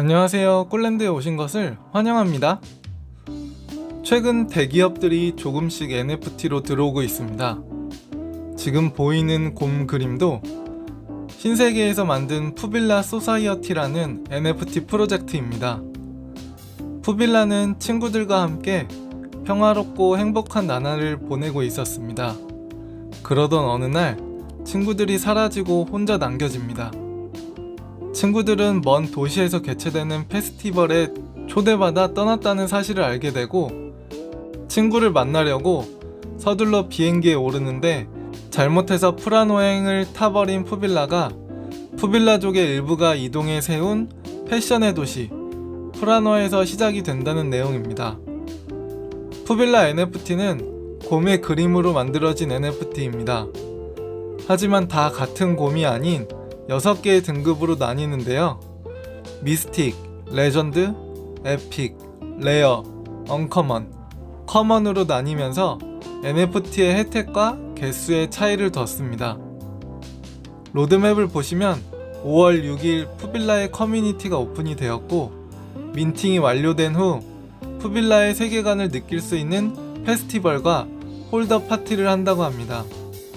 안녕하세요. 꿀랜드에 오신 것을 환영합니다. 최근 대기업들이 조금씩 NFT로 들어오고 있습니다. 지금 보이는 곰 그림도 신세계에서 만든 푸빌라 소사이어티라는 NFT 프로젝트입니다. 푸빌라는 친구들과 함께 평화롭고 행복한 나날을 보내고 있었습니다. 그러던 어느 날 친구들이 사라지고 혼자 남겨집니다. 친구들은 먼 도시에서 개최되는 페스티벌에 초대받아 떠났다는 사실을 알게 되고 친구를 만나려고 서둘러 비행기에 오르는데 잘못해서 프라노행을 타버린 푸빌라가 푸빌라족의 일부가 이동해 세운 패션의 도시 프라노에서 시작이 된다는 내용입니다. 푸빌라 NFT는 곰의 그림으로 만들어진 NFT입니다. 하지만 다 같은 곰이 아닌 6개의 등급으로 나뉘는데요. 미스틱, 레전드, 에픽, 레어, 언커먼, 커먼으로 나뉘면서 NFT의 혜택과 개수의 차이를 뒀습니다. 로드맵을 보시면 5월 6일 푸빌라의 커뮤니티가 오픈이 되었고 민팅이 완료된 후 푸빌라의 세계관을 느낄 수 있는 페스티벌과 홀더 파티를 한다고 합니다.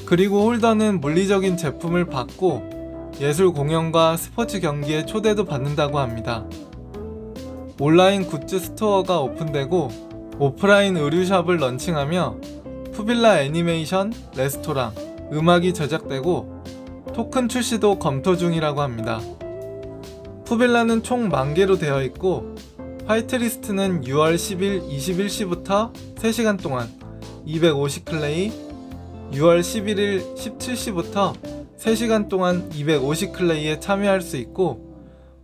그리고 홀더는 물리적인 제품을 받고 예술 공연과 스포츠 경기에 초대도 받는다고 합니다. 온라인 굿즈 스토어가 오픈되고 오프라인 의류샵을 런칭하며 푸빌라 애니메이션, 레스토랑, 음악이 제작되고 토큰 출시도 검토 중이라고 합니다. 푸빌라는 총 만개로 되어 있고 화이트리스트는 6월 10일 21시부터 3시간 동안 250클레이, 6월 11일 17시부터 3시간 동안 250클레이에 참여할 수 있고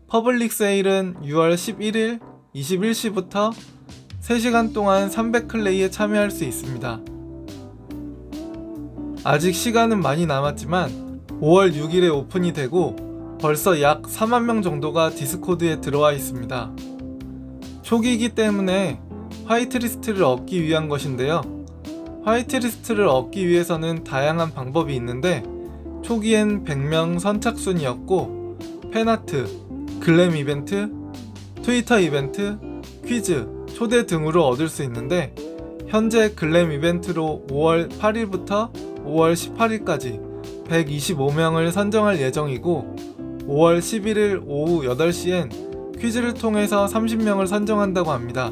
퍼블릭 세일은 6월 11일 21시부터 3시간 동안 300클레이에 참여할 수 있습니다. 아직 시간은 많이 남았지만 5월 6일에 오픈이 되고 벌써 약 4만 명 정도가 디스코드에 들어와 있습니다. 초기이기 때문에 화이트리스트를 얻기 위한 것인데요. 화이트리스트를 얻기 위해서는 다양한 방법이 있는데 초기엔 100명 선착순이었고 팬아트, 글램 이벤트, 트위터 이벤트, 퀴즈, 초대 등으로 얻을 수 있는데 현재 글램 이벤트로 5월 8일부터 5월 18일까지 125명을 선정할 예정이고 5월 11일 오후 8시엔 퀴즈를 통해서 30명을 선정한다고 합니다.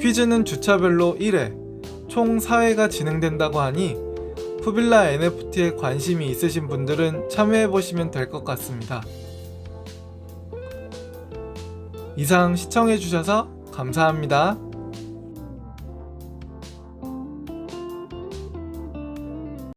퀴즈는 주차별로 1회, 총 4회가 진행된다고 하니 푸빌라 NFT에 관심이 있으신 분들은 참여해보시면 될 것 같습니다. 이상 시청해주셔서 감사합니다.